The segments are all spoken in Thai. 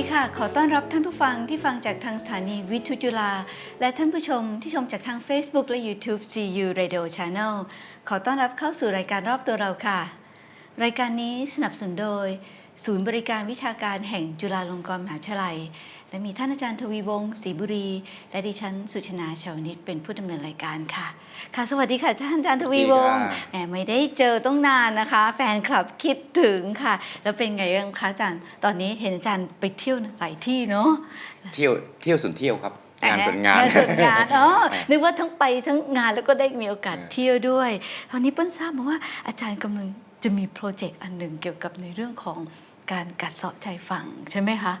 ดีค่ะ ขอต้อนรับท่านผู้ฟังที่ฟังจากทางสถานีวิทยุจุฬาและท่านผู้ชมที่ชมจากทาง Facebook และ YouTube CU Radio Channel ขอต้อนรับเข้าสู่รายการรอบตัวเราค่ะ รายการนี้สนับสนุนโดย ศูนย์บริการวิชาการแห่งจุฬาลงกรณ์มหาวิทยาลัย และมีท่านอาจารย์ทวีวงศ์ศรีบุรี และดิฉันสุชนาชาวนิตเป็นผู้ดำเนินรายการค่ะ ค่ะ สวัสดีค่ะท่านอาจารย์ทวีวงศ์สวัสดีค่ะแหมไม่ได้เจอต้องนานนะคะ แฟนคลับคิดถึงค่ะ แล้วเป็นไงบ้างคะอาจารย์ตอนนี้เห็นอาจารย์ไปเที่ยวหลายที่เนาะเที่ยวเที่ยวส่วนเที่ยวครับงานส่วนงานงานส่วนงานอ๋ออ่านึกว่าทั้งไปทั้งงานแล้วก็ได้มีโอกาสอ่าเที่ยวด้วย ตอนนี้เปิ้ลทราบมาว่าอาจารย์กำลังจะมีโปรเจกต์อันหนึ่งเกี่ยวกับในเรื่องของ การกัดเซาะชายฝั่งใช่ไหมคะ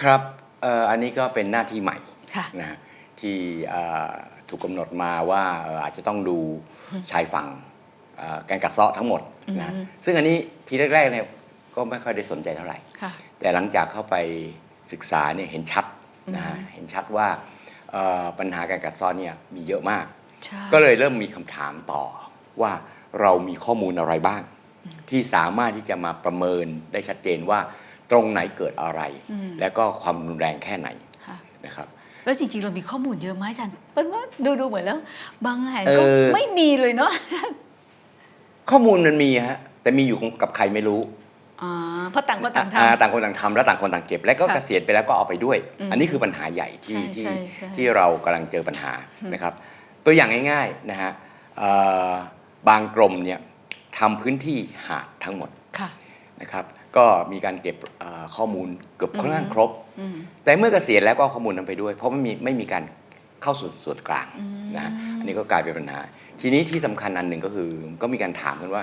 ครับเอ่ออันนี้ก็เป็นหน้าที่ใหม่ค่ะ นะฮะที่เอ่อถูกกำหนดมาว่าเอ่ออาจจะต้องดูชายฝั่งเอ่อการกัดเซาะทั้งหมดนะอืมซึ่งอันนี้ทีแรกๆเนี่ยก็ไม่ค่อยได้สนใจเท่าไหร่ ค่ะ แต่หลังจากเข้าไปศึกษาเนี่ยเห็นชัดนะฮะอืมเห็นชัดว่าเอ่อปัญหาการกัดเซาะเนี่ยมีเยอะมาก ใช่ก็เลยเริ่มมีคำถามต่อว่าเรามีข้อมูลอะไรบ้าง ที่สามารถที่จะมาประเมินได้ชัดเจนว่าตรงไหนเกิดอะไร อืม และก็ความรุนแรงแค่ไหนค่ะ นะครับ แล้วจริงๆ เรามีข้อมูลเยอะไหมอาจารย์เปิ้ลว่าดูดูๆเหมือนแล้ว บางแห่งก็เออ ไม่มีเลยเนาะข้อมูลมันมีฮะแต่มีอยู่กับใครไม่รู้อ่าเพราะต่างคนต่างทอ่ต่างคนต่างทำและต่างคนต่างเก็บ และก็ค่ะเกษียณไปแล้วก็เอาไปด้วย อืมอันนี้คือปัญหาใหญ่ที่ใช่ที่ใช่ใช่ที่เรากำลังเจอปัญหาอืม นะครับ ตัวอย่างง่ายๆนะฮะเอ่อบางกรมเนี่ย ทำพื้นที่หาดทั้งหมดำค่ะนะครับ ก็มีการเก็บเอ่อข้อมูลเกือบค่อนข้างครบอืมแต่เมื่อเกษียณแล้วก็เอาข้อมูลนั้นไปด้วย เพราะไม่มีไม่มีการเข้าสู่ส่วนกลางอืมนะอันนี้ก็กลายเป็นปัญหา ทีนี้ที่สำคัญอันหนึ่งก็คือ ก็มีการถามกันว่า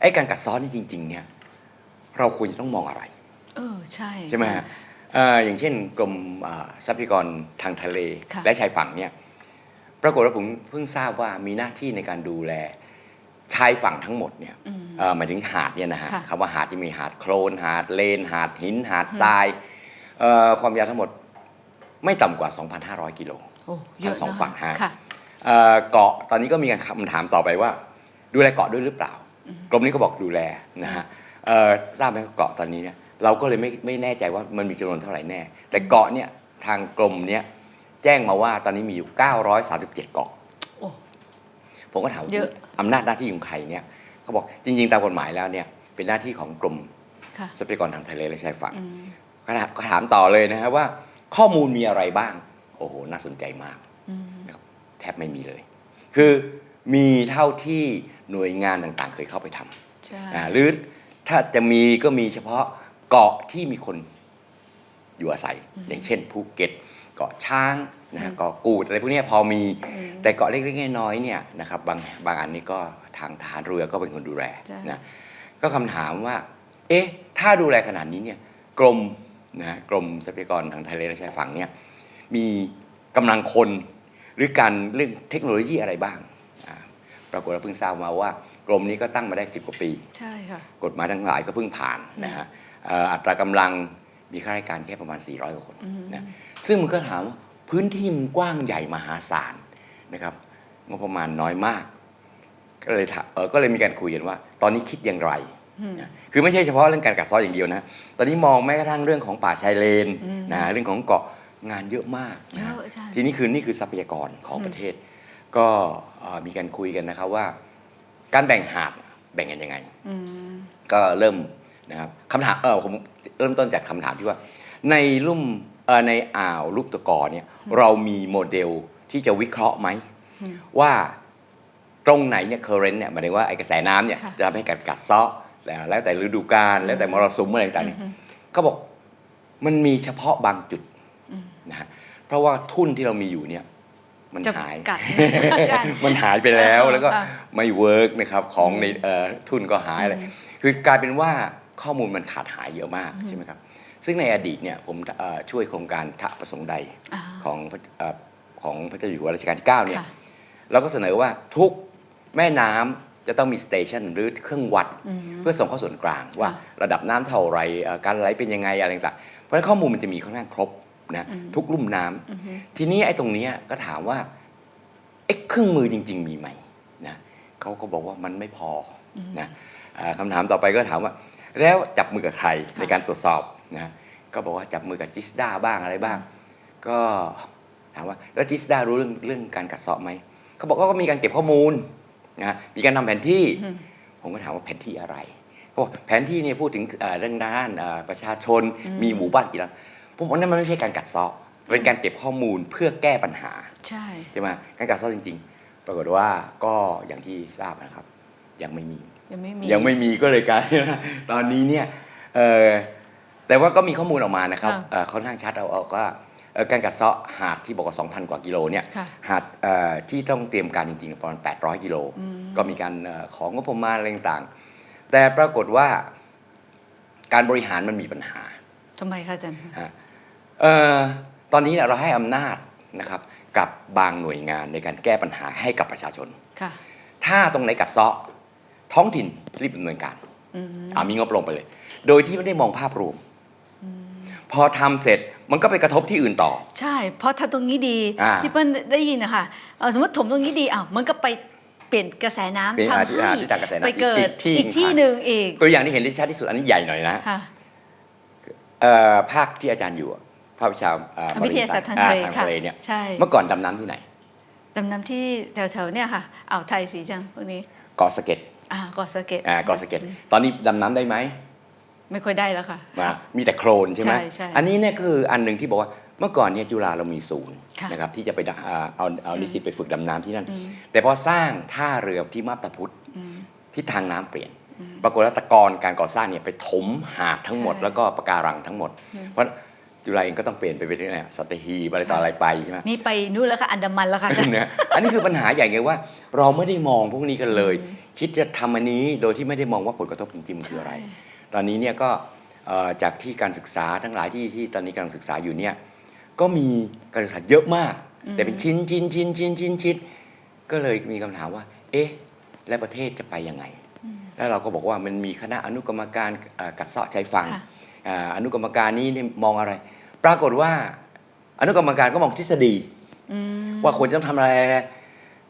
ไอ้การกัดซ้อนนี่จริง ๆ เนี่ย เราควรจะต้องมองอะไร เออใช่ใช่ไหมฮะเอ่ออย่างเช่นกรมอ่าทรัพยากรทางทะเลค่ะและชายฝั่งเนี่ยปรากฏว่าผมเพิ่งทราบว่ามีหน้าที่ในการดูแล ชายฝั่งทั้งหมดเนี่ยอืมเอ่อหมายถึงหาดเนี่ยนะฮะค่ะคำว่าหาดที่มีหาดโคลนหาดเลน หาดหิน หาดทรายเอ่อความยาวทั้งหมดไม่ต่ำกว่า 2,500 กิโลโอ้เยอะทั้งสองนะคะฝั่งฮะค่ะเอ่อเกาะตอนนี้ก็มีการคำถามต่อไปว่า ดูแลเกาะด้วยหรือเปล่ากรมนี้ก็บอกดูแลนะฮะเอ่อทราบไหมว่าเกาะตอนนี้เนี่ยเราก็เลยไม่ไม่แน่ใจว่ามันมีจำนวนเท่าไหร่แน่ แต่เกาะเนี่ยทางกรมเนี่ยแจ้งมาว่าตอนนี้มีอยู่ 937 เกาะโอ้ ผมก็ถามเยอะอำนาจหน้าที่ของใครเนี่ยเขาบอกจริง ๆ ตามกฎหมายแล้วเนี่ยเป็นหน้าที่ของกรมค่ะทรัพยากรทางทะเลและชายฝั่งอืมก็ถามก็ถามต่อเลยนะฮะว่า ข้อมูลมีอะไรบ้าง โอ้โห น่าสนใจมากอืมแทบไม่มีเลย คือมีเท่าที่หน่วยงานต่างๆ เคยเข้าไปทำใช่อ่าหรือถ้าจะมีก็มีเฉพาะเกาะที่มีคนอยู่อาศัย อย่างเช่นภูเก็ต เกาะช้าง นะฮะเกาะกูดอะไรพวกเนี้ยพอมีอืมแต่เกาะเล็กๆน้อยๆเนี่ยนะครับบางบางอันนี้ก็ทางทหารเรือก็เป็นคนดูแลใช่นะก็คำถามว่า เอ๊ะถ้าดูแลขนาดนี้เนี่ยกรมนะกรมทรัพยากรทางทะเลและชายฝั่งเนี่ยมีกำลังคนหรือการเรื่องเทคโนโลยีอะไรบ้างอ่าปรากฏว่าเพิ่งทราบมาว่ากรมนี้ก็ตั้งมาได้ 10 กว่าปี ใช่ค่ะกฎหมายทั้งหลายก็เพิ่งผ่านนะฮะเอ่ออัตรากำลังมีข้าราชการแค่ประมาณ 400 กว่าคนอืมนะซึ่งมันก็ถามว่า พื้นที่มันกว้างใหญ่มหาศาลนะครับงบประมาณน้อยมาก ก็เลยถามเอ่อก็เลยมีการคุยกันว่า ตอนนี้คิดอย่างไรอืมนะคือไม่ใช่เฉพาะเรื่องการกัดเซ้ออย่างเดียวนะ ตอนนี้มองแม้กระทั่งเรื่องของป่าชายเลนอืมนะเรื่องของเกาะงานเยอะมากเยนะอะอาจารย์ทีนี้คือนี่คือทรัพยากรของอืมประเทศ ก็เอ่อมีการคุยกันนะครับว่า การแบ่งหาดแบ่งกันยังไงอืมก็เริ่มนะครับคำถามเออผมเริ่มต้นจากคำถามที่ว่า ในลุ่มเออ ในอ่าวลูกตะกอเนี่ยเรามีโมเดลที่จะวิเคราะห์ไหมอืมว่าตรงไหนเนี่ย current เนี่ยหมายถึงว่าไอ้กระแสน้ำเนี่ยค่ะจะทำให้กัดกัดเซาะแล้วแล้วแต่ฤดูกาลแล้วแต่มรสุมอะไรต่างๆเนี่ยอืมเขาบอกมันมีเฉพาะบางจุดอืมนะฮะเพราะว่าทุนที่เรามีอยู่เนี่ยมันจะหายกัดมันหายไปแล้วแล้วก็อ่าไม่เวิร์กนะครับของในเอ่อทุนก็หายอะไรอืมคือกลายเป็นว่าข้อมูลมันขาดหายเยอะมากอืมใช่ไหมครับ ซึ่งในอดีตเนี่ยผมเอ่อช่วยโครงการทะประสงค์ใดอ่าของพระเอ่อของพระเจ้าอยู่หัวรัชกาลที่9เนี่ยค่ะเราก็เสนอว่าทุกแม่น้ำจะต้องมีสเตชันหรือเครื่องวัดอืมเพื่อส่งเข้าส่วนกลางว่าค่ะระดับน้ำเท่าไหรเอ่อการไหลเป็นยังไงอะไรต่างๆเพราะฉะนั้นข้อมูลมันจะมีค่อนข้างครบนะอืมทุกลุ่มน้ำอืมทีนี้ไอ้ตรงเนี้ยก็ถามว่าไอ้เครื่องมือจริง ๆ มีไหมนะเขาก็บอกว่ามันไม่พอนะอ่าคำถามต่อไปก็ถามว่า แล้วจับมือกับใครค่ะในการตรวจสอบ นะก็บอกว่าจับมือกับจิสดาบ้างอะไรบ้าง ก็ถามว่าแล้วจิสดารู้เรื่องเรื่องการกัดเซาะไหมเขาบอกว่าก็มีการเก็บข้อมูลนะมีการทำแผนที่อืมผมก็ถามว่าแผนที่อะไรเขาบอกแผนที่เนี่ยพูดถึงเอ่อเรื่องด้านเอ่อประชาชนอืมมีหมู่บ้านกี่หลังผมบอกนั่นมันไม่ใช่การกัดเซาะเป็นการเก็บข้อมูลเพื่อแก้ปัญหาใช่ใช่ไหมการกัดเซาะจริง ๆ ปรากฏว่าก็อย่างที่ทราบนะครับ ยังไม่มียังไม่มียังไม่มีก็เลยกลายเป็นว่าตอนนี้เนี่ยเอ่อ แต่ว่าก็มีข้อมูลออกมานะครับค่ะเอ่อค่อนข้างชัดเอาเอาว่าเอ่อการกัดเซาะหาดที่บอกว่า 2,000 กว่ากิโลเนี่ยค่ะหาดเอ่อที่ต้องเตรียมการจริงๆประมาณ 800 กิโล อืม ก็มีการเอ่อของงบประมาณอะไรต่างๆ แต่ปรากฏว่าการบริหารมันมีปัญหา ทำไมคะอาจารย์ ฮะเอ่อตอนนี้เนี่ยเราให้อำนาจนะครับกับบางหน่วยงานในการแก้ปัญหาให้กับประชาชน ค่ะ ถ้าตรงไหนกัดเซาะท้องถิ่นรีบดำเนินการอืม อ่ามีงบลงไปเลย โดยที่ไม่ได้มองภาพรวม พอทำเสร็จมันก็ไปกระทบที่อื่นต่อ ใช่ เพราะถ้าตรงนี้ดีอ่าที่เปิ้ลได้ยินนะคะเอ่อสมมติถมตรงนี้ดีอ้าวมันก็ไปเปลี่ยนกระแสน้ำเป็นทำอาทิตย์ให้อาทิตย์กระแสน้ำไปเกิดอีกที่อีกที่หนึ่งอีกตัวอย่างที่เห็นได้ชัดที่สุดอันนี้ใหญ่หน่อยนะค่ะ เอ่อภาคที่อาจารย์อยู่อะภาควิชาเอ่อวิทยาศาสตร์ทางอ่ทะเลทางค่ะทะเลเนี่ยใช่ เมื่อก่อนดำน้ำที่ไหนดำน้ำที่แถวๆเนี่ยค่ะอ่าวไทยสีจังพวกนี้เกาะสะเก็ด อ่าเกาะสะเก็ด อ่าเกาะสะเก็ดตอนนี้ดำน้ำได้ไหม ไม่ค่อยได้แล้วค่ะ มามีแต่โคลนใช่ไหมใช่ใช่อันนี้เนี่ยก็คืออันหนึ่งที่บอกว่าเมื่อก่อนเนี่ยจุฬาเรามีศูนย์ค่ะนะครับที่จะไปดำอ่าเอาเอานิสิตไปฝึกดำน้ำที่นั่น อืม แต่พอสร้างท่าเรือที่มาบตาพุธอืม ทิศทางน้ำเปลี่ยน ปรากฏว่าตะกอนการก่อสร้างเนี่ยไปถมหาดทั้งหมด ใช่แล้วก็ปะการังทั้งหมด เพราะจุฬาเองก็ต้องเปลี่ยนไปเป็นที่ไหนสัตหีบอะไรต่ออะไรไปใช่ไหม นี่ไปนู่นแล้วค่ะอันดามันแล้วค่ะอาจารย์เนี่ยอันนี้คือปัญหาใหญ่ไงว่า เราไม่ได้มองพวกนี้กันเลย คิดจะทำอันนี้โดยที่ไม่ได้มองว่าผลกระทบจริงๆมันคืออะไร ใช่ ตอนนี้เนี่ยก็เอ่อจากที่การศึกษาทั้งหลายที่ที่ตอนนี้กำลังศึกษาอยู่เนี่ยก็มีการศึกษาเยอะมาก แต่เป็นชิ้นชิ้นชิ้นชิ้นชิ้นชิ้นก็เลยมีคำถามว่า เอ๊ะ และประเทศจะไปยังไง แล้วเราก็บอกว่ามันมีคณะอนุกรรมการเอ่อกัดเซาะชายฝั่งค่ะอ่าอนุกรรมการนี้เนี่ยมองอะไร ปรากฏว่าอนุกรรมการก็มองทฤษฎีอืมว่าควรจะต้องทำอะไร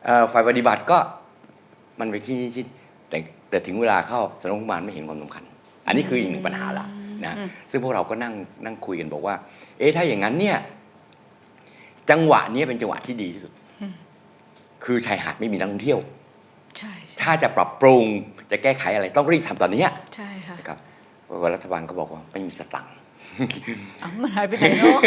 เอ่อฝ่ายปฏิบัติก็มันไปชิ้นชิ้นแต่แต่ถึงเวลาเข้าสำนักงบประมาณไม่เห็นความสำคัญ อันนี้คืออีกหนึ่งปัญหาละนะซึ่งพวกเราก็นั่งนั่งคุยกันบอกว่า เอ๊ะถ้าอย่างนั้นเนี่ยจังหวะนี้เป็นจังหวะที่ดีที่สุด คือชายหาดไม่มีนักท่องเที่ยวใช่ใช่ถ้าจะปรับปรุงจะแก้ไขอะไรต้องรีบทำตอนเนี้ยใช่ค่ะนะครับว่ารัฐบาลก็บอกว่าไม่มีสตังค์อ้าวมันหายไปไหนเนาะ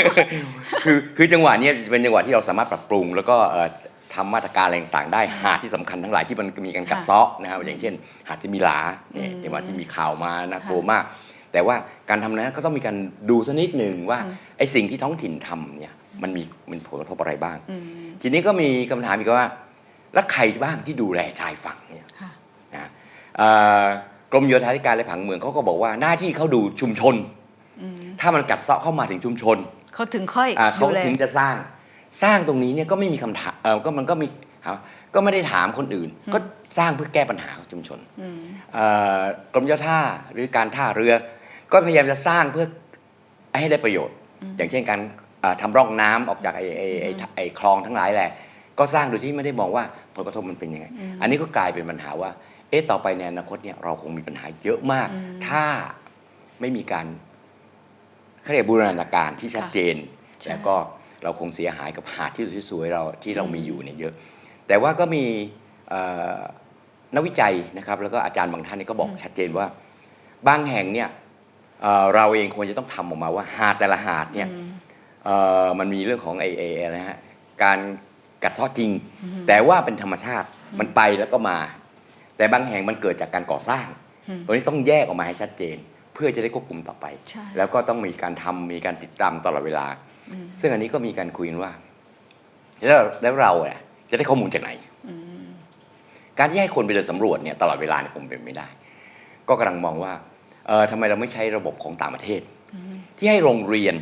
คือคือจังหวะเนี้ยเป็นจังหวะที่เราสามารถปรับปรุง แล้วก็เอ่อ ทำมาตรการอะไรต่างๆได้หาดที่สำคัญทั้งหลายที่มันมีการกัดค่ะเซาะนะครับอย่างเช่น หาดซิมิลาเนี่ยอืมในวันที่มีข่าวมาน่ากลัวค่ะมาก แต่ว่าการทำนั้นก็ต้องมีการดูสักนิดหนึ่งว่าอืมไอ้สิ่งที่ท้องถิ่นทำเนี่ยมันมีมันผลกระทบอะไรบ้างอืมทีนี้ก็มีคำถามอีกว่า แล้วใครบ้างที่ดูแลชายฝั่งเนี่ยค่ะนะเอ่อกรมโยธาธิการและผังเมืองเขาก็บอกว่าหน้าที่เขาดูชุมชนอืมถ้ามันกัดเซาะเข้ามาถึงชุมชนเขาถึงค่อยอ่าเขาดูแลถึงจะสร้าง สร้างตรงนี้เนี่ยก็ไม่มีคำถามเออก็มันก็มีถามก็ไม่ได้ถามคนอื่น ก็สร้างเพื่อแก้ปัญหาของชุมชนอืมเอ่อกรมเจ้าท่าหรือการท่าเรือ ก็พยายามจะสร้างเพื่อให้ได้ประโยชน์ อย่างเช่นการอ่าทำร่องน้ำออกจากไอ้ไอ้ไอ้ไอ้คลองทั้งหลายแหละ ก็สร้างโดยที่ไม่ได้มองว่าผลกระทบมันเป็นยังไง อันนี้ก็กลายเป็นปัญหาว่า เอ๊ะต่อไปในอนาคตเนี่ยเราคงมีปัญหาเยอะมาก ถ้าไม่มีการเขาเรียกบูรณาการที่ชัดเจนใช่แล้วก็ เราคงเสียหายกับหาดที่สวยๆเราที่เรามีอยู่เนี่ยเยอะ แต่ว่าก็มีเอ่อนักวิจัยนะครับ แล้วก็อาจารย์บางท่านนี่ก็บอกชัดเจนว่า บางแห่งเนี่ยเอ่อเราเองควรจะต้องทำออกมาว่าหาดแต่ละหาดเนี่ยเอ่อมันมีเรื่องของไอเอนะฮะการกัดเซาะจริง แต่ว่าเป็นธรรมชาติมันไปแล้วก็มา แต่บางแห่งมันเกิดจากการก่อสร้างอืมตัวนี้ต้องแยกออกมาให้ชัดเจน เพื่อจะได้ควบคุมต่อไปใช่แล้วก็ต้องมีการทำมีการติดตามตลอดเวลา ซึ่งอันนี้ก็มีการคุยกันว่า แล้วแล้วเราเนี่ยจะได้ข้อมูลจากไหน การที่ให้คนไปเดินสำรวจเนี่ยตลอดเวลาเนี่ยคงเป็นไม่ได้ ก็กำลังมองว่าเออทำไมเราไม่ใช้ระบบของต่างประเทศ ที่ให้โรงเรียน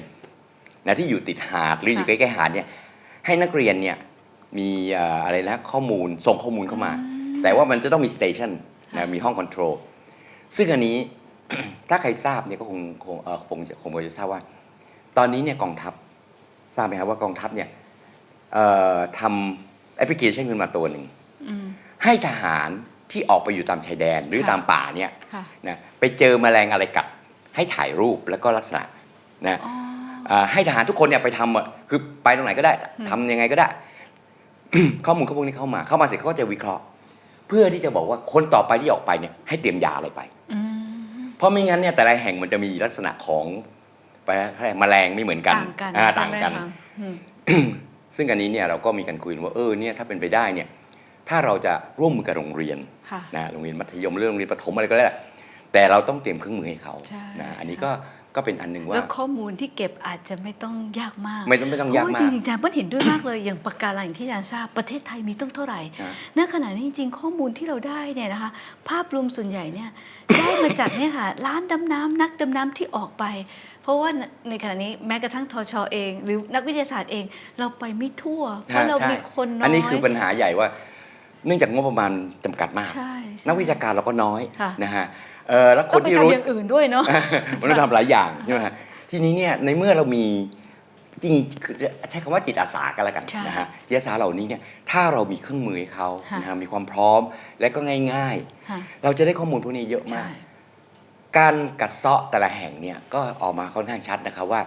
นะที่อยู่ติดหาดหรืออยู่ใกค่ะล้ๆหาดเนี่ยให้นักเรียนเนี่ยมีเอ่ออะไรนะข้อมูลส่งข้อมูลเข้ามา แต่ว่ามันจะต้องมีสเตชันนะมีห้องคอนโทรลซึ่งอันนี้ถ้าใครทราบเนี่ยก็คงคงเอ่อคงจะคงจะทราบว่า ตอนนี้เนี่ยกองทัพ ทราบไหมครับว่ากองทัพเนี่ยเอ่อทำแอปพลิเคชันขึ้นมาตัวหนึ่งอืมให้ทหารที่ออกไปอยู่ตามชายแดนหรือค่ะตามป่าเนี่ยค่ะนะไปเจอแมลงอะไรกัดให้ถ่ายรูปแล้วก็ลักษณะนะอ๋ออ่าให้ทหารทุกคนเนี่ยไปทำอะคือไปตรงไหนก็ได้อืมทำยังไงก็ได้ ข้อมูลข้อมูลนี้เข้ามา เข้ามาเสร็จเขาก็จะวิเคราะห์ เพื่อที่จะบอกว่าคนต่อไปที่ออกไปเนี่ยให้เตรียมยาอะไรไปอืมเพราะไม่งั้นเนี่ยแต่ละแห่งมันจะมีลักษณะของ ไปอะไรแมลงไม่เหมือนกันต่างกันอ่าใช่ต่างไหมกันคะอืมซึ่งอันนี้เนี่ยเราก็มีการคุยกันว่าเออเนี่ยถ้าเป็นไปได้เนี่ยถ้าเราจะร่วมมือกับโรงเรียนค่ะนะโรงเรียนมัธยมหรือโรงเรียนประถมอะไรก็ได้แหละแต่เราต้องเตรียมเครื่องมือให้เขาใช่นะอันนี้ก็ก็เป็นอันหนึ่งว่าแล้วข้อมูลที่เก็บอาจจะไม่ต้องยากมาก ไม่ต้องไม่ต้องยากเพระมาว่กจริงๆอาจารย์เปิ้ลเห็นด้วยมากเลย อย่างปากการังอย่างที่อาจารย์ทราบประเทศไทยมีต้องเท่าไหร่นะณขณะนี้จริงๆข้อมูลที่เราได้เนี่ยนะคะ ภาพรวมส่วนใหญ่เนี่ยได้มาจากเนี่ยค่ะร้านดำน้ำนักดำน้ำที่ออกไป เพราะว่าในขณะนี้แม้กระทั่งทชเอง หรือนักวิทยาศาสตร์เอง เราไปไม่ทั่ว เพราะเราใช่มีคนน้อยอันนี้คือปัญหาใหญ่ว่า เนื่องจากงบประมาณจำกัดมากใช่ใช่นักวิชาการเราก็น้อยค่ะนะฮะเออแล้วคต้อนงไปที่ทำรู้อย่างอื่นด้วยเนาะมันต้องทำหลายอย่างใช่ไหมฮะทีนี้เนี่ยในเมื่อเรามีจริงคือใช้คำว่าจิตอาสากันแล้วกันใช่นะฮะจิตอาสาเหล่านี้เนี่ยถ้าเรามีเครื่องมือให้เขาค่ะนะฮะมีความพร้อมและก็ง่ายค่ะๆเราจะได้ข้อมูลพวกนี้เยอะมาใช่ก การกัดเซาะแต่ละแห่งเนี่ยก็ออกมาค่อนข้างชัดนะครับว่า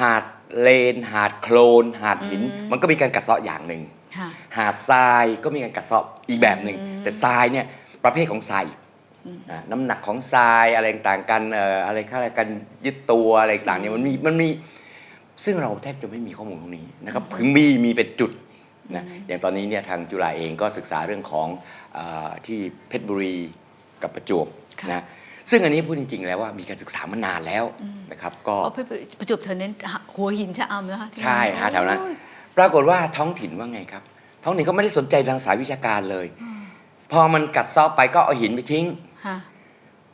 หาดเลน หาดโคลน หาดหินอืมมันก็มีการกัดเซาะอย่างหนึ่งค่ะหาดทรายก็มีการกัดเซาะอีกแบบหนึ่งอืมแต่ทรายเนี่ยประเภทของทรายอืมอ่าน้ำหนักของทรายอะไรต่างกันเอ่ออะไรค่าอะไรกันยึดตัวอะไรต่างเนี่ยมันมีมันมีซึ่งเราแทบจะไม่มีข้อมูลตรงนี้นะครับถึงมีมีเป็นจุดนะอย่างตอนนี้เนี่ยทางจุฬาเองก็ศึกษาเรื่องของอาที่เพชรบุรีกับประจวบค่ะนะ ซึ่งอันนี้พูดจริง ๆ แล้วว่ามีการศึกษามานานแล้วนะครับ ก็เอาไปประจวบเธอเน้นหัวหินชะอำนะคะที่ใช่ฮะแถวนั้นโอ้ยปรากฏว่าท้องถิ่นว่าไงครับ ท้องถิ่นเขาไม่ได้สนใจทางสายวิชาการเลย พอมันกัดเซาะไปก็เอาหินไปทิ้งค่ะ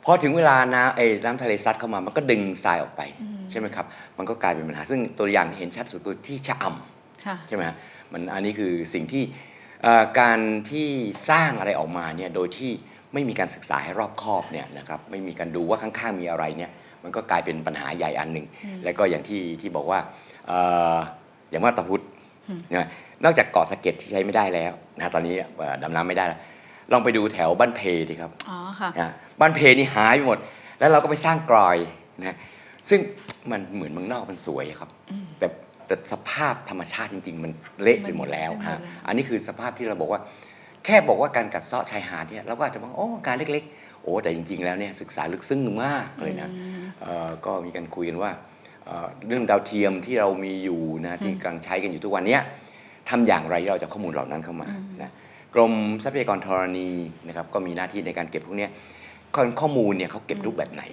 พอถึงเวลาน้ำเอยน้ำทะเลซัดเข้ามามันก็ดึงทรายออกไปอืมใช่ไหมครับ มันก็กลายเป็นปัญหา ซึ่งตัวอย่างเห็นชัดสุดคือที่ชะอำค่ะ ใช่ไหมฮะมันอันนี้คือสิ่งที่เอ่อการที่สร้างอะไรออกมาเนี่ยโดยที่ ไม่มีการศึกษาให้รอบคอบเนี่ยนะครับไม่มีการดูว่าข้างๆมีอะไรเนี่ยมันก็กลายเป็นปัญหาใหญ่อันหนึ่งอืมแล้วก็อย่างที่ที่บอกว่าเอ่ออย่างมาตาพุธอืมนะนอกจากเกาะสะเก็ดที่ใช้ไม่ได้แล้วนะตอนนี้เอ่อดำน้ำไม่ได้แล้วลองไปดูแถวบ้านเพดีครับอ๋อค่ะนะบ้านเพนี่หายไปหมด แล้วเราก็ไปสร้างกรอยนะซึ่งมันเหมือนเมืองนอกมันสวยครับอืมแต่แต่สภาพธรรมชาติจริง ๆ มันเละไปหมดแล้วมันเละไปหมดฮะแล้วอันนี้คือสภาพที่เราบอกว่า แค่บอกว่าการกัดเซาะชายหาดเนี่ยเราก็อาจจะมองโอ้การเล็กๆ โอ้แต่จริง ๆ แล้วเนี่ยศึกษาลึกซึ้งมากเลยนะอืมเอ่อก็มีการคุยกันว่าเอ่อเรื่องดาวเทียมที่เรามีอยู่นะที่อืมกำลังใช้กันอยู่ทุกวันเนี้ยทำอย่างไรที่เราจะข้อมูลเหล่านั้นเข้ามาอืมนะกรมทรัพยากรธรณีนะครับก็มีหน้าที่ในการเก็บพวกเนี้ยข้อข้อมูลเนี่ยเขาเก็บรูปแบบไหน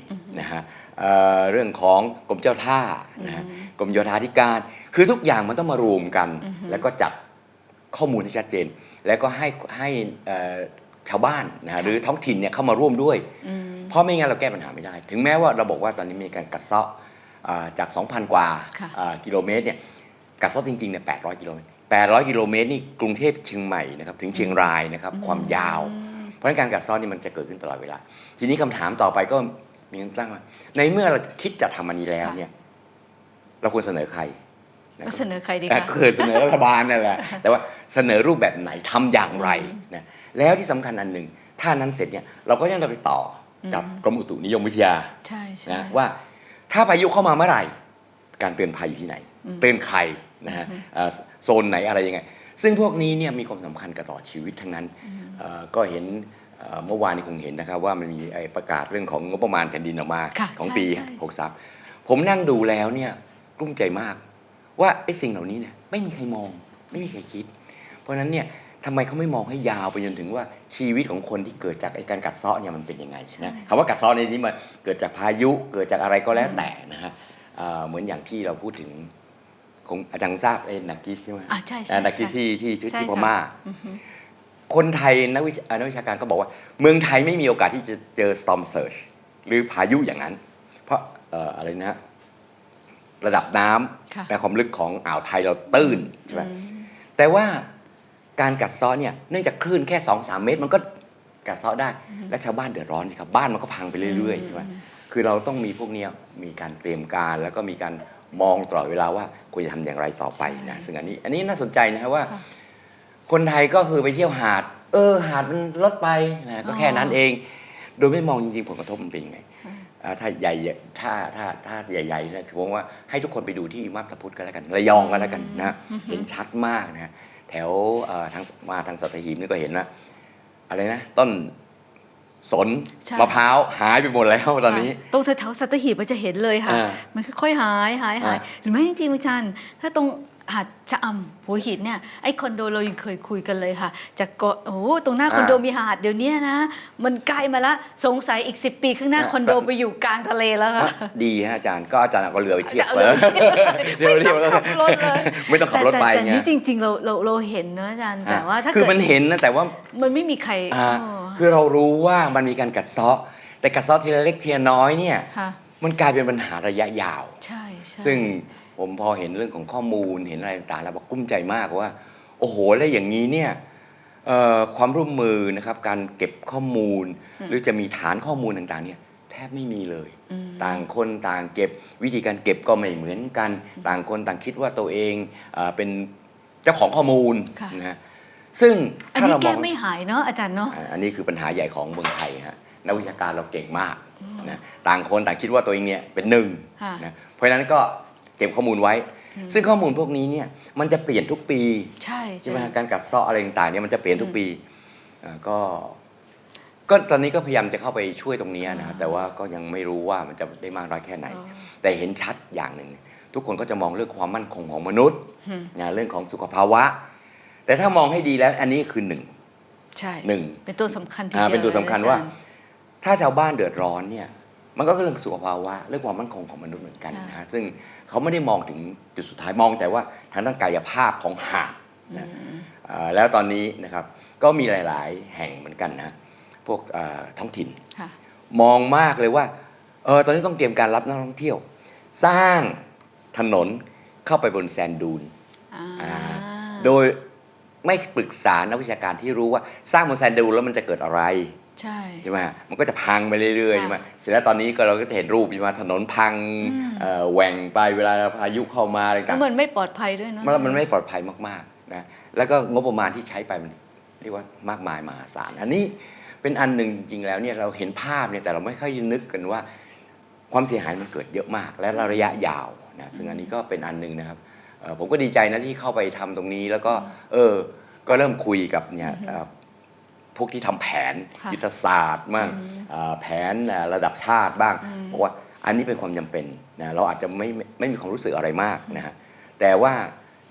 นะฮะเอ่อเรื่องของกรมเจ้าท่านะฮะกรมโยธาธิการ คือทุกอย่างมันต้องมารวมกันอือฮึแล้วก็จัดข้อมูลให้ชัดเจน แล้วก็ให้ให้เอ่อชาวบ้านนะฮะหรือท้องถิ่นเนี่ยเข้ามาร่วมด้วยอืมเพราะไม่งั้นเราแก้ปัญหาไม่ได้ ถึงแม้ว่าเราบอกว่าตอนนี้มีการกัดเซาะอ่าจาก 2,000 กว่าค่ะอ่ากิโลเมตรเนี่ยกัดเซาะจริงๆเนี่ย800 กิโลเมตร 800 กิโลเมตรนี่กรุงเทพเชียงใหม่นะครับถึงเชียงรายนะครับความยาว เพราะฉะนั้นการกัดเซาะนี่มันจะเกิดขึ้นตลอดเวลา ทีนี้คำถามต่อไปก็มีการตั้งว่าในเมื่อเราคิดจะทำอันนี้แล้วเนี่ยเราควรเสนอใครนะ ก็ครับเสนอใครดีเอ่อคะก็คือเสนอรัฐบาลนั่นแหละแต่ว่าเสนอรูปแบบไหนทำอย่างไรนะแล้วที่สำคัญอันหนึ่งถ้านั้นเสร็จเนี่ยเราก็ยังจะไปต่อกับอืมกรมอุตุนิยมวิทยาใช่ใช่นะว่าถ้าพายุเข้ามาเมื่อไหร่ การเตือนภัยอยู่ที่ไหนอืมเตือนใครนะฮะเอ่อโซนไหนอะไรยังไง ซึ่งพวกนี้เนี่ยมีความสำคัญกับต่อชีวิตทั้งนั้นเอ่อก็เห็นเอ่อเมื่อวานนี้คงเห็นนะครับว่ามันมีไอ้ประกาศเรื่องของงบประมาณแผ่นดินออกมาค่ะของใช่ปีใช่63 ผมนั่งดูแล้วเนี่ยกลุ้มใจมาก ว่าไอ้สิ่งเหล่านี้เนี่ยไม่มีใครมอง ไม่มีใครคิด เพราะฉะนั้นเนี่ยทำไมเขาไม่มองให้ยาวไปจนถึงว่าชีวิตของคนที่เกิดจากไอ้การกัดเซาะเนี่ยมันเป็นยังไงนะคำว่ากัดเซาะในนี้มันเกิดจากพายุเกิดจากอะไรก็แล้วแต่นะฮะอ่าเหมือนอย่างที่เราพูดถึงของอาจารย์ทราบเอ็นนักกิสใช่ไหมอะใช่ใช่อ่านักกิสใช่ที่ที่ที่ใช่ที่พค่ะม่าอือฮึคนไทยนักวิชานักวิชาการก็บอกว่า เมืองไทยไม่มีโอกาสที่จะเจอ storm surge หรือพายุอย่างนั้น เพราะเอ่ออะไรนะฮะ ระดับน้ค่ะำในความลึกของอ่าวไทยเราตื้นใช่ไหมอืมแต่ว่าการกัดเซาะเนี่ยเนื่องจากคลื่นแค่2อสเมตร มันก็กัดเซาะได้ และชาวบ้านเดือดร้อนสิครับบ้านมันก็พังไปเรื่อยๆใช่ไหมคือเราต้องมีพวกเนี้ยมีการเตรียมการแล้วก็มีการมองตลอดเวลาว่าควรจะทำอย่างไรต่อไปนะซึ่งอันนี้อันนี้น่าสนใจนะครับว่าค่ะคนไทยก็คือไปเที่ยวหาด เออ หาดมันลดไปนะก็แค่นั้นเอง โดยไม่มองจริงๆผลกระทบมันเป็นยังไงอ่า ถ้าใหญ่ถ้าถ้าถ้าใหญ่ๆเนี่ยคือผมว่าให้ทุกคนไปดูที่มาบตาพุธก็แล้วกันระยองก็แล้วกันนะเห็นชัดมากนะแถวเอ่อทางมาทางสัตหีบนี่ก็เห็นว่าอะไรนะ ต้นสนใช่มะพร้าวหายไปหมดแล้วตอนนี้ค่ะตรงแถวๆสัตหีบมันจะเห็นเลยค่ะอ่ามันค่อยๆหายหายหายอ่าหรือไม่จริงๆอาจารย์ถ้าตรง หาดชะอำหัวหินเนี่ยไอ้คอนโดเรายังเคยคุยกันเลยค่ะจากเกาะโอ้โหตรงหน้าคอนโดมีหาดเดี๋ยวนี้นะ มันใกล้มาละสงสัยอีก 10 ปีข้างหน้าคอนโดไปอยู่กลางทะเลแล้วค่ะดีฮะอาจารย์ก็อาจารย์เอาเรือไปเทียบเอาเรือไปเทียบเรือไปเทียบไม่ต้องขับรถเลยไม่ต้องขับรถไปแต่แต่ไงนี่จริง ๆ เราเราเราเห็นนะอาจารย์แต่ว่าถ้าคือเกิดมันเห็นนะแต่ว่ามันไม่มีใครอ่าเออคือเรารู้ว่ามันมีการกัดเซาะ แต่กัดเซาะทีละเล็กทีละน้อยเนี่ยค่ะมันกลายเป็นปัญหาระยะยาว ใช่ใช่ซึ่ง ผมพอเห็นเรื่องของข้อมูลเห็นอะไรต่างๆแล้วบอกกุ้มใจมากว่า โอ้โหแล้วอย่างนี้เนี่ยเอ่อความร่วมมือนะครับการเก็บข้อมูล หรือจะมีฐานข้อมูลต่างๆเนี่ยแทบไม่มีเลยอืมต่างคนต่างเก็บวิธีการเก็บก็ไม่เหมือนกัน ต่างคนต่างคิดว่าตัวเองเออเป็นเจ้าของข้อมูลค่ะนะฮะซึ่งอันถ้านี้เรามแก้องไม่หายเนาะอาจารย์เนาะอ่าอันนี้คือปัญหาใหญ่ของเมืองไทยฮะนักวิชาการเราเก่งมากนะต่างคนต่างคิดว่าตัวเองเนี่ยเป็นหนึ่งค่ะนะเพราะฉะนั้นก็ เก็บข้อมูลไว้ ซึ่งข้อมูลพวกนี้เนี่ยมันจะเปลี่ยนทุกปีใช่ใช่ไหมฮะการกัดเซาะอะไรต่างๆเนี่ยมันจะเปลี่ยนทุกปีอ่าก็ก็ตอนนี้ก็พยายามจะเข้าไปช่วยตรงนี้นะครับแต่ว่าก็ยังไม่รู้ว่ามันจะได้มากน้อยแค่ไหนอ๋อแต่เห็นชัดอย่างหนึ่งทุกคนก็จะมองเรื่องความมั่นคงของมนุษย์อืมนะเรื่องของสุขภาวะ แต่ถ้ามองให้ดีแล้วอันนี้คือหนึ่งใช่หนึ่งเป็นตัวสำคัญทีอ่าเดียวเป็นตัวสำคัญว่าเลยอจรย์ถ้าชาวบ้านเดือดร้อนเนี่ยมันก็เรื่องสุขภาวะเรื่องความมั่นคงของมนุษย์เหมือนกันค่ะนะฮะซึ่ง เขาไม่ได้มองถึงจุดสุดท้ายมองแต่ว่าทางด้านกายภาพของหาดนะอ่าแล้วตอนนี้นะครับก็มีหลาย ๆ แห่งเหมือนกันนะพวกอ่าท้องถิ่นค่ะมองมากเลยว่าเออตอนนี้ต้องเตรียมการรับนักท่องเที่ยว สร้างถนนเข้าไปบนแซนดูนอ่าอ่าโดยไม่ปรึกษานักวิชาการที่รู้ว่าสร้างบนแซนดูนแล้วมันจะเกิดอะไร ใช่ใช่ไหมฮะมันก็จะพังไปเรื่อยๆค่ะใช่ไหมเสร็จแล้วตอนนี้ก็เราก็จะเห็นรูปใช่ไหมถนนพังอืมเอ่อแหว่งไปเวลาพายุเข้ามาอะไรแล้ต่าวงมันไม่ปลอดภัยด้วยเนาะๆมันมันไม่ปลอดภัยมากๆนะแล้วก็งบประมาณที่ใช้ไปมันเรียกว่ามากมายมหาศาลอันนี้เป็นอันหนึ่งจริงๆแล้วเนี่ยเราเห็นภาพเนี่ยแต่เราไม่ค่อยนึกกันว่า ความเสียหายมันเกิดเยอะมาก และระยะยาวนะซึ่งอันนี้ก็เป็นอันหนึ่งนะครับเอ่อผมก็ดีใจนะที่เข้าไปทำตรงนี้แล้วก็ เออ ก็เริ่มคุยกับเนี่ยเอ่อ พวกที่ทำแผนค่ะยุทธศาสตร์บ้างเอ่อแผนเอ่อระดับชาติบ้างบอกว่าอันนี้เป็นความจำเป็นนะเราอาจจะไม่ไม่ไม่มีความรู้สึกอะไรมากนะฮะแต่ว่า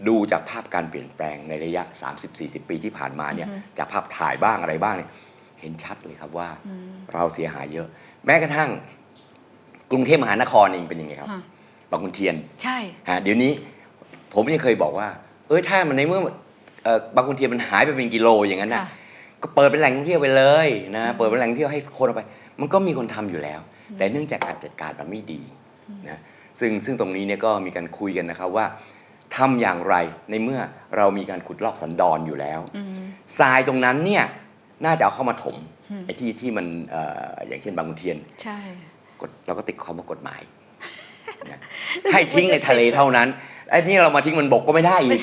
ดูจากภาพการเปลี่ยนแปลงในระยะ 30-40 ปีที่ผ่านมาเนี่ยจากภาพถ่ายบ้างอะไรบ้างเนี่ยเห็นชัดเลยครับว่าเราเสียหายเยอะ แม้กระทั่งกรุงเทพมหานครเองเป็นยังไงครับค่ะ บางขุนเทียน ใช่ ฮะเดี๋ยวนี้ผมยังเคยบอกว่า เอ้ยถ้ามันในเมื่อเอ่อบางขุนเทียนมันหายไปเป็นกิโลอย่างนั้นนะค่ะ ก็เปิดเป็นแหล่งท่องเที่ยวไปเลยนะเปิดเป็นแหล่งท่องเที่ยวให้คนเอาไป มันก็มีคนทำอยู่แล้ว แต่เนื่องจากการจัดการมันไม่ดีนะซึ่งซึ่งตรงนี้เนี่ยก็มีการคุยกันนะครับว่าทำอย่างไรในเมื่อเรามีการขุดลอกสันดอนอยู่แล้วอืมทรายตรงนั้นเนี่ยน่าจะเอาเข้ามาถมอืมไอ้ที่ที่มันเอ่ออย่างเช่นบางขุนเทียนใช่กฎเราก็ติดข้อกฎหมายนะให้ทิ้งในทะเลเท่านั้นไอ้ที่เรามาทิ้งบนบกก็ไม่ได้อีก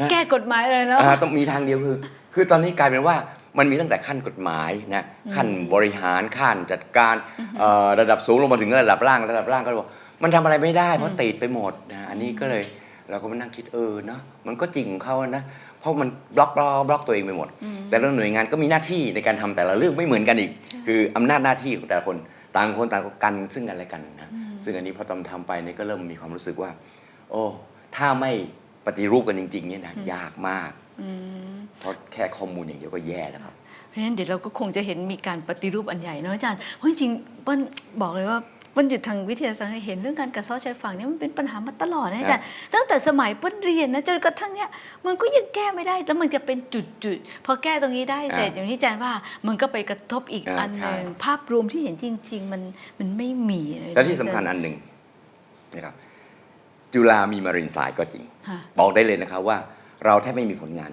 นะแก้กฎหมายเลยเนาะอ่าต้องมีทางเดียวคือ คือตอนนี้กลายเป็นว่า มันมีตั้งแต่ขั้นกฎหมายนะขั้นบริหารขั้นจัดการเอ่อระดับสูงลงมาถึงระดับล่างระดับล่างก็บอกมันทำอะไรไม่ได้เพราะติดไปหมดนะอันนี้ก็เลยเราก็มานั่งคิดเออเนาะมันก็จริงของเขานะเพราะมันบล็อกบล็อกบล็อกตัวเองไปหมด แต่ละหน่วยงานก็มีหน้าที่ในการทำแต่ละเรื่องไม่เหมือนกันอีก คืออำนาจหน้าที่ของแต่ละคนต่างคนต่างกันซึ่งกันและกันนะซึ่งอันนี้พอทำทำไปเนี่ยก็เริ่มมีความรู้สึกว่า โอ้ถ้าไม่ปฏิรูปกันจริงๆเนี่ยนะยากมากอืม เพราะแค่ข้อมูลอย่างเดียวก็แย่แล้วครับ เพราะฉะนั้นเดี๋ยวเราก็คงจะเห็นมีการปฏิรูปอันใหญ่เนอะอาจารย์ เพราะจริงๆเปิ้ลบอกเลยว่าเปิ้ลอยู่ทางวิทยาศาสตร์เห็นเรื่องการกัดเซาะชายฝั่งเนี่ยมันเป็นปัญหามาตลอดนะอาจารย์ตั้งแต่สมัยเปิ้ลเรียนนะจนกระทั่งเนี้ยมันก็ยังแก้ไม่ได้แล้วมันจะเป็นจุดๆพอแก้ตรงนี้ได้เสร็จอ่าอย่างที่อาจารย์ว่ามันก็ไปกระทบอีกอ่าอันหนึ่งใช่ภาพรวมที่เห็นจริง ๆ มันมันไม่มีเลยและที่สำคัญอันหนึ่งนะครับจุฬามีมารินไซด์ก็จริงค่ะบอกได้เลยนะครับว่า เราแทบไม่มีผลงาน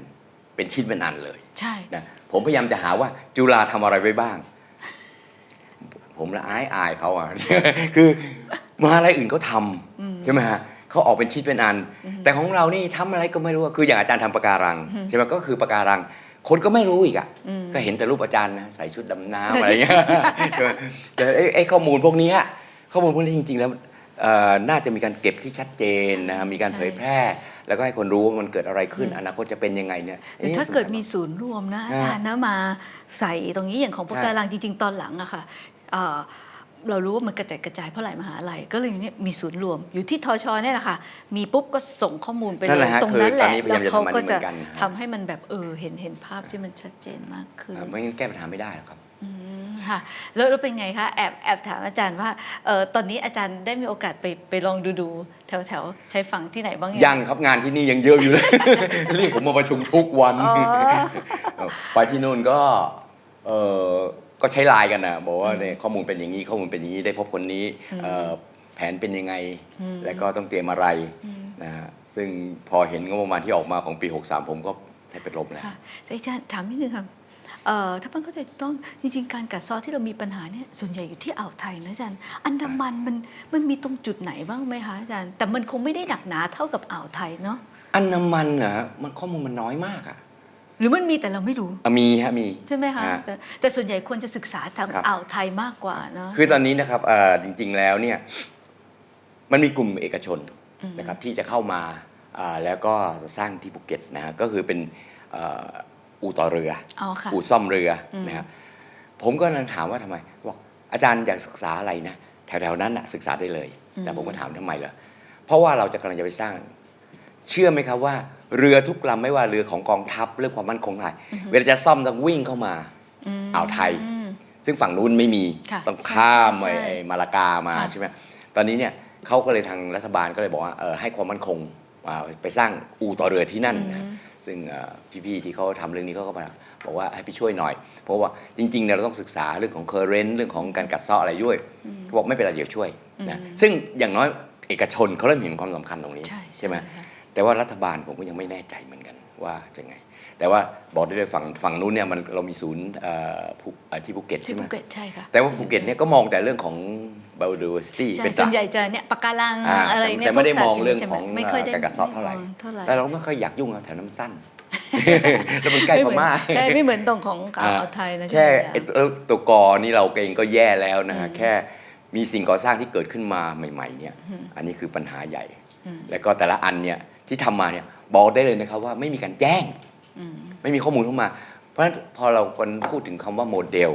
เป็นชิ้นเป็นอันเลยใช่นะผมพยายามจะหาว่าจุฬาทำอะไรไว้บ้าง ผมละอายอายเขาอะคือมหาลัยอื่นเขาทำใช่ไหมฮะเขาออกเป็นชิ้นเป็นอัน แต่ของเรานี่ทำอะไรก็ไม่รู้อะคืออย่างอาจารย์ทำปะการังใช่ไหมก็คือปะการัง คนก็ไม่รู้อีกอะก็เห็นแต่รูปอาจารย์นะใส่ชุดดำน้ำอะไรเงี้ยใช่ไหมแต่ไอ้ไอ้ข้อมูลพวกเนี้ยข้อมูลพวกนี้จริง ๆ แล้วเอ่อน่าจะมีการเก็บที่ชัดเจนนะฮะมีการใช่เผยแพร่ แล้วก็ให้คนรู้ว่ามันเกิดอะไรขึ้นอนาคตจะเป็นยังไงเนี่ยหรือถ้าเกิดมีศูนย์รวมนะอาฮะจารย์นะมาใส่ตรงนี้อย่างของปะใช่การังจริง ๆ ตอนหลังอะค่ะ เอ่อเรารู้ว่ามันกระจายกระจายเพราะหลายมหาลัยก็เลยเนี่ยมีศูนย์รวม อยู่ที่ทชเนี่ยแหละค่ะ มีปุ๊บก็ส่งข้อมูลไปนั่นเลแหยละฮะตรงนั้นคือแหตอนละนี้พยายามจะเขาทำอันนี้ก็จะเหมือนกันฮะทำให้มันแบบเออเห็นเห็นภาพที่มันชัดเจนมากขึ้นอ่าไม่งั้นแก้ปัญหาไม่ได้หรอกครับอืมค่ะแล้วแล้วเป็นไงคะแอบแอบถามอาจารย์ว่าเออตอนนี้อาจารย์ได้มีโอกาสไปไปลองดูดูแถวแถวๆใช้ฝั่งที่ไหนบ้างยังครับงานที่นี่ยังเยอะอยู่เลย เรียกผมมาประชุมทุกวันอ๋อเออไปที่นู่นก็เออ ก็ใช้ไลน์กันนะบอกว่าเนี่ยข้อมูลเป็นอย่างนี้ข้อมูลเป็นอย่างนี้ได้พบคนนี้เอ่อแผนเป็นยังไง แล้วก็ต้องเตรียมอะไรนะฮะซึ่งพอเห็นงบประมาณที่ออกมาของปี 63 ผมก็ใช้เป็นลมแล้วค่ะแต่อาจารย์ถามนิดนึงค่ะเอ่อถ้ามันก็จะต้องจริงๆการกัดเซอที่เรามีปัญหาเนี่ยส่วนใหญ่อยู่ที่อ่าวไทยนะอาจารย์ อันดามันมันมันมีตรงจุดไหนบ้างไหมคะอาจารย์แต่มันคงไม่ได้หนักหนาเท่ากับอ่าวไทยเนาะอันน้ำมันเหรอฮะมันข้อมูลมันน้อยมากอะ หรือมันมีแต่เราไม่รู้อะมีฮะมี ใช่ไหมคะฮะแต่แต่ส่วนใหญ่ควรจะศึกษาทางครับ อ่าวไทยมากกว่าเนาะคือตอนนี้นะครับเอ่อจริงๆแล้วเนี่ยมันมีกลุ่มเอกชนนะครับที่จะเข้ามาอ่าแล้วก็สร้างที่ภูเก็ตนะฮะก็คือเป็นเอ่ออู่ต่อเรือ อ๋อค่ะ อู่ซ่อมเรืออม นะครับผมก็นังถามว่าทำไมบอกอาจารย์อยากศึกษาอะไรนะ แถวๆนั้นนะศึกษาได้เลย แต่ผมก็ถามทำไมเหรอเพราะว่าเราจะกำลังจะไปสร้าง เชื่อไหมครับว่าเรือทุกลำไม่ว่าเรือของกองทัพเรื่องความมั่นคงอะไรเวลาจะซ่อมต้องวิ่งเข้ามามอ่าวไทยอืมซึ่งฝั่งนู้นไม่มีค่ะต้องข้ามใช่ไอ้ใช่ไอ้มาลากามาค่ะใช่ไหมตอนนี้เนี่ยเขาก็เลยทางรัฐบาลก็เลยบอกว่าเออให้ความมั่นคงอ่าไปสร้างอู่ต่อเรือที่นั่นนะซึ่งเอ่อพี่ๆที่เขาทำเรื่องนี้เขาก็มาบอกว่าให้ไปช่วยหน่อย เพราะว่าจริงๆเนี่ยเราต้องศึกษาเรื่องของเคอร์เรนต์เรื่องของการกัดเซาะอะไรด้วยเขาบอกไม่เป็นไรเดี๋ยวช่วยนะซึ่งอย่างน้อยเอกชนเขาเริ่มเห็นความสำคัญตรงนี้ใช่ใช่ไหมค่ะ แต่ว่ารัฐบาลผมก็ยังไม่แน่ใจเหมือนกันว่าจะไง แต่ว่าบอกได้เลยฝั่งฝั่งนู้นเนี่ยมันเรามีศูนย์เอ่อภูเอ่อที่ภูเก็ตที่ใช่ไหมภูเก็ตใช่ค่ะแต่ว่าภูเก็ตเนี่ยก็มองแต่เรื่องของ biodiversity ใช่เป็นส่สัวนตว์ใหญ่จะเนี่ยปะการังอ่าอะไรเนี่ยแต่ไม่ได้พวกสัตมองว์เรื่องใช่ไหของไม่ค่อยได้การกัดเซาะเท่าไหร่มองเท่าไหร่แล้วเราไม่ค่อยอยากยุ่งเอาแถวน้ำสั้นแล้วมันใกล้พม่าใช่ไม่เหมือนตรงของอ่าวไทยนะแค่ใช่ไหมไอ้แล้วตัวกอนี่เราเองก็แย่แล้วนะฮะแค่มีสิ่งก่อสร้างที่เกิดขึ้นมาใหม่ ๆ เนี่ย อันนี้คือปัญหาใหญ่ แล้วก็แต่ละอันเนี่ย ที่ทำมาเนี่ยบอกได้เลยนะครับว่าไม่มีการแจ้งอืมไม่มีข้อมูลเข้ามา เพราะฉะนั้นพอเราคนพูดถึงคำว่าโมเดล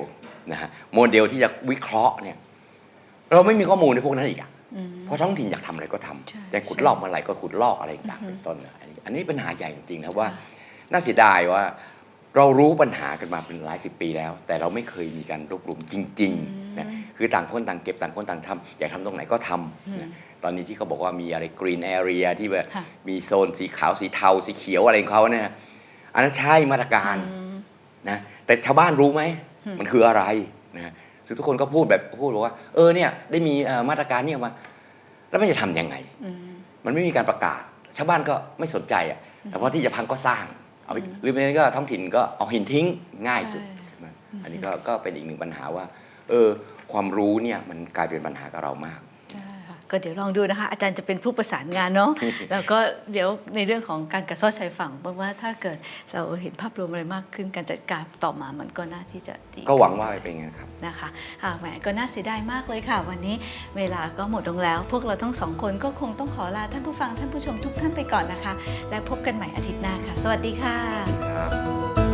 นะฮะโมเดลที่จะวิเคราะห์เนี่ยเราไม่มีข้อมูลในพวกนั้นอีกอะอืมเพราะท้องถิ่นอยากทำอะไรก็ทำใช่จะขุดใช่ลอกเมื่อไหร่ก็ขุดลอกอะไรต่างๆเป็นต้นนะอันนี้อันนี้ปัญหาใหญ่จริงๆนะว่าน่าเสียดายว่า เรารู้ปัญหากันมาเป็นหลายสิบปีแล้ว แต่เราไม่เคยมีการรวบรวมจริงๆนะคือต่างคนต่างเก็บต่างคนต่างทำอยากทำตรงไหนก็ทำนะ ตอนนี้ที่เขาบอกว่ามีอะไร green area ที่แบบค่ะมีโซนสีขาวสีเทาสีเขียวอะไรของเขาเนี่ยอันนั้นใช่มาตรการนะแต่ชาวบ้านรู้ไหมมันคืออะไรนะคือทุกคนก็พูดแบบพูดบอกว่า เออเนี่ยได้มีเอ่อมาตรการเนี่ยออกมา แล้วมันจะทำยังไงอืมมันไม่มีการประกาศ ชาวบ้านก็ไม่สนใจอะแต่พอที่จะพังก็สร้างเอาหรือไม่งั้นก็ท้องถิ่นก็เอาหินทิ้งง่ายสุดใช่ใช่ไหมอันนี้ก็ก็เป็นอีกหนึ่งปัญหาว่า เออ ความรู้เนี่ยมันกลายเป็นปัญหากับเรามากใช่ค่ะ ก็เดี๋ยวลองดูนะคะ อาจารย์จะเป็นผู้ประสานงานเนาะแล้วก็เดี๋ยวในเรื่องของการกระซ้อชายฝั่งเพราะว่าถ้าเกิดเราเห็นภาพรวมอะไรมากขึ้นการจัดการต่อมามันก็น่าที่จะดีก็หวังว่าเป็นอย่างนั้นครับนะคะค่ะแหมก็น่าเสียดายมากเลยค่ะ วันนี้เวลาก็หมดลงแล้ว พวกเราทั้งสองคนก็คงต้องขอลาท่านผู้ฟังท่านผู้ชมทุกท่านไปก่อนนะคะ และพบกันใหม่อาทิตย์หน้าค่ะ สวัสดีค่ะ ครับ